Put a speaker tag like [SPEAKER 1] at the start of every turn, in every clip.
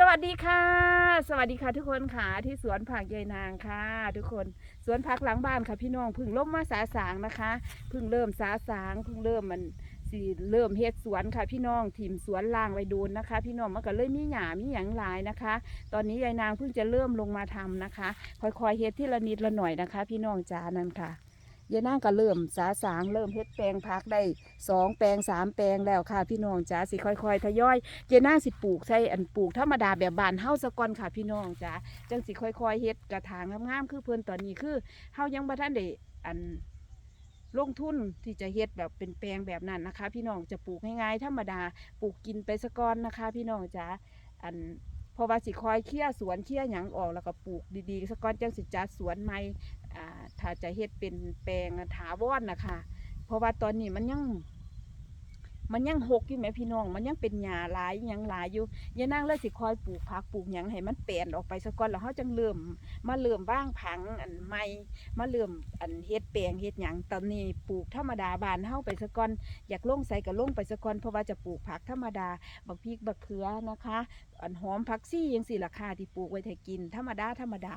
[SPEAKER 1] สวัสดีค่ะ สวัสดีค่ะทุกคนค่ะที่สวนผักยายนางค่ะ ทุกคนสวนผักหลังบ้านค่ะพี่น้องเพึ่งล่มมาสาสางนะคะเพึ่งเริ่มสาสางเพึ่งเริ่มมันสีเริ่มเฮ็ดสวนค่ะพี่น้องทีมสวนล่างไว้ดูนนะคะ พี่น้องมันก็เลยมีหยามีหยังหลายนะคะ ตอนนี้ยายนางเพิ่งจะเริ่มลงมาทำนะคะ ค่อยๆเฮ็ดที่ละนิดละหน่อยนะคะ พี่น้องจานั่นค่ะ ยายนางก็เริ่มสาสางเริ่มเฮ็ดแปลงพักได้สองแปลงสามแปลงแล้วค่ะ พี่น้องจ๋าสิค่อยๆทยอยเจน่าสิปลูกใส่อันปลูกธรรมดาแบบบานเฮาสะก่อนค่ะ พี่น้องจ้ะจังสิค่อยๆเฮ็ดกระถางงามๆคือเพิ่นตอนนี้คือเฮายังบ่ทันได้อันลงทุนที่จะเฮ็ดแบบเป็นแปลงแบบนั้นนะคะ พี่น้องจะปลูกง่ายๆธรรมดาปลูกกินไปสะก่อนนะคะ พี่น้องจ้ะอัน เพราะว่าสิคอยเคี่ยสวนเคี่ยหยังออกแล้วก็ปลูกดีๆสก่อนจังสิจัดสวนใหม่อ่าถ้าจะเฮ็ดเป็นแปลงถาวรนนะคะ เพราะว่าตอนนี้มันยัง มันยังหกอยู่แหมพี่น้อง มันยังเป็นหญ้าหลายยังหลายอยู่ย่านั่งเลยสิคอยปลูกผักปลูกหยังให้มันเปลี่ยนออกไปซะก่อนแล้วเขาจังเริ่มมาเริ่มว่างผังอันใหม่มาเริ่มอันเฮ็ดแปลงเฮ็ดหยังตอนนี้ปลูกธรรมดาบานเฮาไปซะก่อนอยากลงใส่ก็ลงไปซะก่อนเพราะว่าจะปลูกผักธรรมดาบักพริกบักเขือนะคะอันหอมผักซี่ยังสี่ราคาที่ปลูกไว้ให้กิน ธรรมดาธรรมดา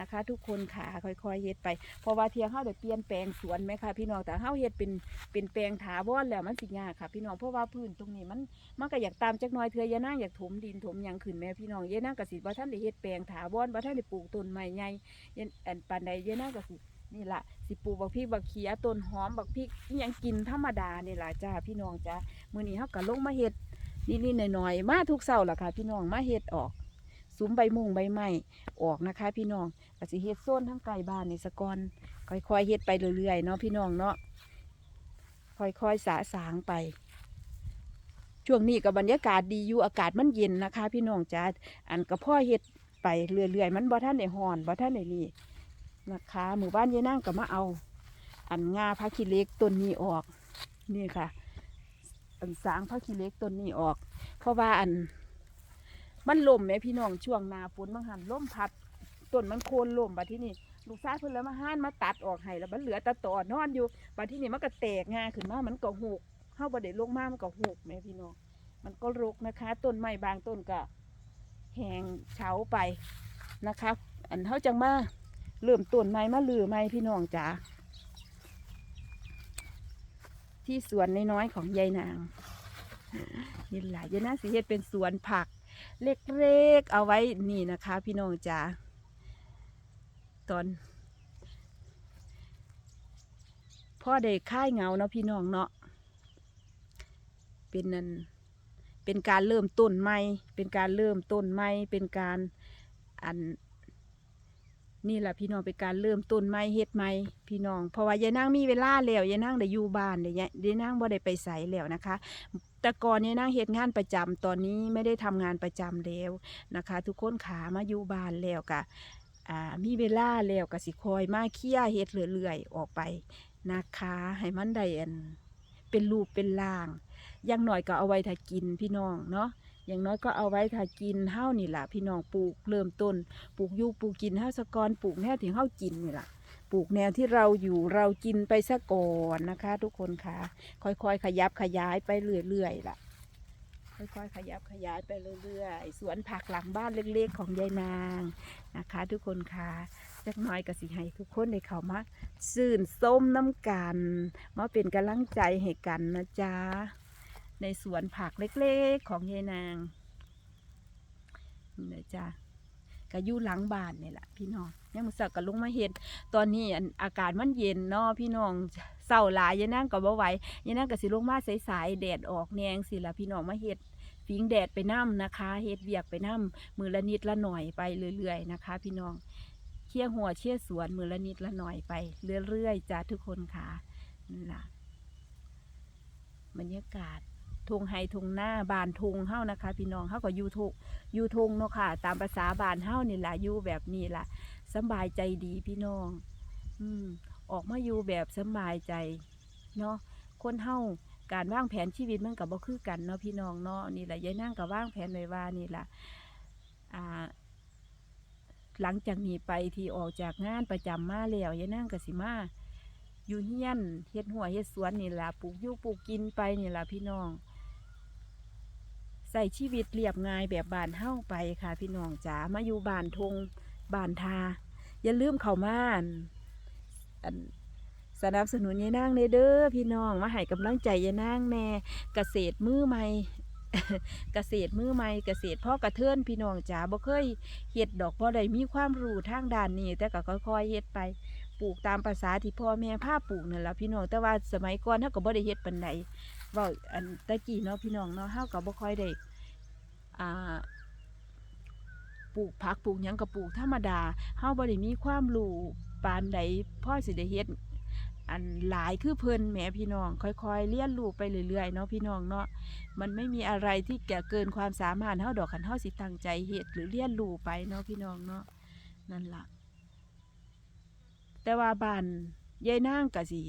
[SPEAKER 1] นะคะ ทุกคนค่ะค่อยๆเฮ็ดไปเพราะว่าเทียเฮาได้เปลี่ยนแปลงสวนไหมคะพี่น้องแต่เฮาเฮ็ดเป็นเป็นแปลงถาวรแล้วมันสิยากค่ะ พี่น้องเพราะว่าพื้นตรงนี้มันมันก็อยากตามจักน้อยเทือยายนางอยากถมดินถมยังขึ้นแม่พี่น้องยายนางกสิบ่ท่านได้เฮ็ดแปลงถาวรบ่ท่านได้ปลูกต้นไม้ใหญ่ยายอันปานใดยายนางกสินี่แหละสิปูบักพริกบักเขียต้นหอมบักพริกยังกินธรรมดานี่ล่ะจ้าพี่น้องจ้ามื้อนี้เฮาก็ลงมาเฮ็ด นิดๆหน่อยๆมาทุกเช้าล่ะค่ะ พี่น้องมาเฮ็ดออกสุมใบมุงใบไม้ออกนะคะ พี่น้องก็สิเฮ็ดโซนทั้งไกลบ้านในสะกอนค่อยๆเฮ็ดไปเรื่อยๆเนาะพี่น้องเนาะค่อยๆสะสางไป ช่วงนี้กับบรรยากาศดีอยู่อากาศมันเย็นนะคะ พี่น้องจ้าอันกับพ่อเฮ็ดไปเรื่อยๆมันบ่ท่านได้ห่อนบ่ท่านได้นี่นะคะ หมู่บ้านยายนั่งก็มาเอา อันงาพระขี้เล็กต้นนี้ออก นี่ค่ะ อันสางพระขี้เล็กต้นนี้ออก เพราะว่าอัน มันล่มแหม่พี่น้องช่วงหนาฝนบางหันล่มพัดต้นมันโคนล่มบัดที่นี่ลูกชายเพิ่นแล้วมาห้านมาตัดออกให้แล้วมันเหลือแตะต่อนอนอยู่บัดที่นี่มันก็แตกงาขึ้นมามันก็หกเข้าบ่ได้ลงมามันก็หกแม่พี่น้องมันก็รกนะคะ ต้นไม้บางต้นก็แหงเฉาไปนะคะ อันเขาจังมาเริ่มต้นไม้มาลือไม้พี่น้องจ๋า ที่สวนน้อยๆของยายนางนี่แหละยายนางสิเฮ็ดเป็นสวนผัก เล็กๆเอาไว้นี่นะคะ พี่น้องจ๋าตอนพ่อได้ค่ายเงาเนาะพี่น้องเนาะเป็นนั่นเป็นการเริ่มต้นใหม่ เป็นการเริ่มต้นใหม่ เป็นการอัน นี่แหละพี่น้องเป็นการเริ่มต้นใหม่เฮ็ดใหม่พี่น้อง เพราะว่ายายนางมีเวลาแล้วยายนางได้อยู่บ้านเดี๋ยวยายนางบ่ได้ไปใส่แล้วนะคะ แต่ก่อนยายนางเฮ็ดงานประจำตอนนี้ไม่ได้ทำงานประจำแล้วนะคะ ทุกคนขามาอยู่บ้านแล้วกะมีเวลาแล้วก็สิคอยมาเคลียเฮ็ดเรื่อยๆออกไปนะคะ ให้มันได้เป็นรูปเป็นร่างย่างน้อยก็เอาไว้ถ้ากินพี่น้องเนาะ อย่างน้อยก็เอาไว้ถ้ากินเฮ้านี่แหละพี่น้องปลูกเริ่มต้น ปลูกยูปลูกกินเฮ้าสะกอนปลูกแนวที่เฮ้ากินนี่แหละปลูกแนวที่เราอยู่เรากินไปซะก่อนนะคะ ทุกคนค่ะ ค่อยๆ ขยับขยายไปเรื่อยๆล่ะ ค่อยๆ ขยับขยายไปเรื่อยๆ สวนผักหลังบ้านเล็กๆ ของยายนางนะคะ ทุกคนค่ะจักน้อยก็สิให้ทุกคนได้เข้ามาซื่นส้มน้ำกันมาเป็นกำลังใจให้กันนะจ๊ะ ในสวนผักเล็กๆของยายนางนี่นะจ๊ะก็อยู่หลังบ้านนี่แหละพี่น้องยังมือสักก็ลงมาเห็ดตอนนี้อากาศมันเย็นเนาะพี่น้องเศร้าหลายยายนางก็บ่ไหวยายนางก็สิลงมาสายๆแดดออกแนงสิละพี่น้องมาเห็ดฟิงแดดไปน้ำนะคะเห็ดเวียกไปน้ำมือละนิดละหน่อยไปเรื่อยๆนะคะ พี่น้องเชี่ยหัวเชี่ยสวนมือละนิดละหน่อยไปเรื่อยๆจ้าทุกคนค่ะนั่นล่ะบรรยากาศ ทงไฮทงหน้าบานทงเฮ้านะคะ พี่น้องเฮ้าก็อยู่ทงอยู่ทงเนาะค่ะ ตามภาษาบานเฮ้านี่แหละอยู่แบบนี้แหละสบายใจดีพี่น้อง อืม ออกมาอยู่แบบสบายใจเนาะคนเฮ้าการวางแผนชีวิตมันกับบ่คือกันเนาะพี่น้องเนาะนี่แหละยายนั่งกับวางแผนไว้ว่านี่แหละอ่า หลังจากนี้ไปที่ออกจากงานประจำมาแล้วยายนั่งกับสิมาอยู่เฮียนเฮ็ดหัวเฮ็ดสวนนี่แหละปลูกยูปลูกกินไปนี่แหละพี่น้อง ใส่ชีวิตเรียบง่ายแบบบานเฮ้าไปค่ะ พี่น้องจ๋ามาอยู่บานทงบานทา อย่าลืมเข้ามาอั่นอันสนับสนุนยายนางเด้อเด้อพี่น้องมาให้กำลังใจยายนางแน่เกษตรมือใหม่เกษตรมือใหม่เกษตรพ่อกระเทือนพี่น้องจ๋าบ่เคยเฮ็ดดอกบ่ได้มีความรู้ทางด้านนี้ แต่ก็ค่อยๆเฮ็ดไปปลูกตามภาษาที่พ่อแม่พาปลูกนั่นล่ะพี่น้องแต่ว่าสมัยก่อนเฮาก็บ่ได้เฮ็ดปานใด ว้าอันตะกี้เนาะพี่น้องเนาะเฮาก็บ่ค่อยได้อ่าปลูกผักปลูกหยังก็ปลูกธรรมดาเฮาบ่ได้มีความรู้ปานใดพ่อสิได้เฮ็ดอันหลายคือเพิ่นแหมพี่น้อง ค่อยๆเรียนรู้ไปเรื่อยๆเนาะพี่น้องเนาะมันไม่มีอะไรที่จะเกินความสามารถเฮาดอกคันเฮาสิตั้งใจเฮ็ดหรือเรียนรู้ไปเนาะพี่น้องเนาะนั่นล่ะ แต่ว่าบ้านยายนางก็สิ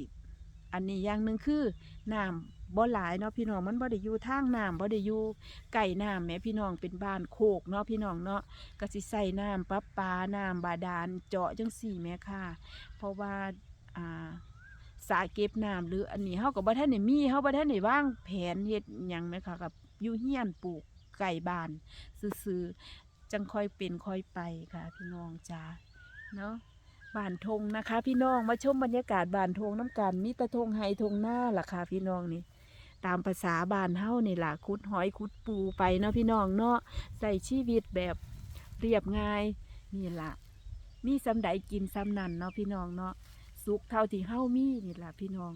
[SPEAKER 1] อันนี้อย่างหนึ่งคือน้ำ บ่หลายเนาะพี่น้องมันบ่ได้อยู่ทางน้ำบ่ได้อยู่ใกล้น้ำแหมพี่น้องเป็นบ้านโคกเนาะพี่น้องเนาะก็สิใส่น้ำประปาน้ำบาดาลเจาะจังสี่แม่ค่ะ เพราะว่าอ่าสระเก็บน้ำหรืออันนี้เฮาก็บ่ทันได้มีเฮาบ่ทันได้วางแผนเฮ็ดหยังแม่ค่ะกับอยู่เฮียนปลูกไก่บ้านซื่อๆจังค่อยเป็นค่อยไปค่ะ พี่น้องจ้าเนาะบานทงนะคะ พี่น้องมาชมบรรยากาศบานทงน้ำกันมีตะทงไฮทงหน้าล่ะค่ะพี่น้องนี่ ตามภาษาบ้านเฮ้านี่ล่ะขุดหอยขุดปูไปเนาะพี่น้องเนาะใส่ชีวิตแบบเรียบง่ายนี่ล่ะ มีซ้ำใดกินซ้ำนั่นเนาะพี่น้องเนาะสุขเท่าที่เฮ้ามีนี่ล่ะพี่น้อง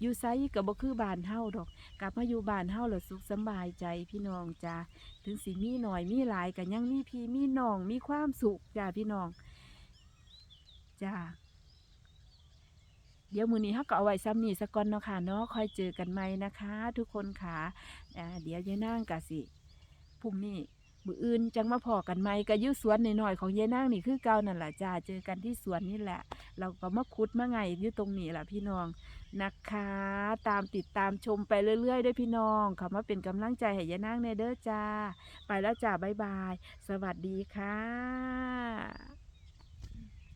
[SPEAKER 1] อยู่ไซก็บ่คือบ้านเฮาดอก กลับมาอยู่บ้านเฮาแล้วสุขสบายใจพี่น้องจ้าถึงสิมีหน่อยมีหลายก็ยังมีพี่มีน้องมีความสุขจ้าพี่น้องจ้า เดี๋ยวมือนี้เขาก็เอาไว้ซ้ำนี่สะก่อนเนาะค่ะเนาะคอยเจอกันใหม่นะคะ ทุกคนค่ะอ่าเดี๋ยวยายนางกะสิพรุ่งนี้มืออื่นจังมาพอกันใหม่ก็ยุ่สวนหน่อยๆของยายนางนี่คือเก่านั่นแหละจ้าเจอกันที่สวนนี่แหละ เราก็มาคุดมาไงอยู่ตรงนี้แหละพี่น้องนะคะ ตามติดตามชมไปเรื่อยๆด้วยพี่น้องขามาเป็นกำลังใจให้ยายนางในเด้อจ้า ไปแล้วจ้าบ๊ายบาย สวัสดีค่ะ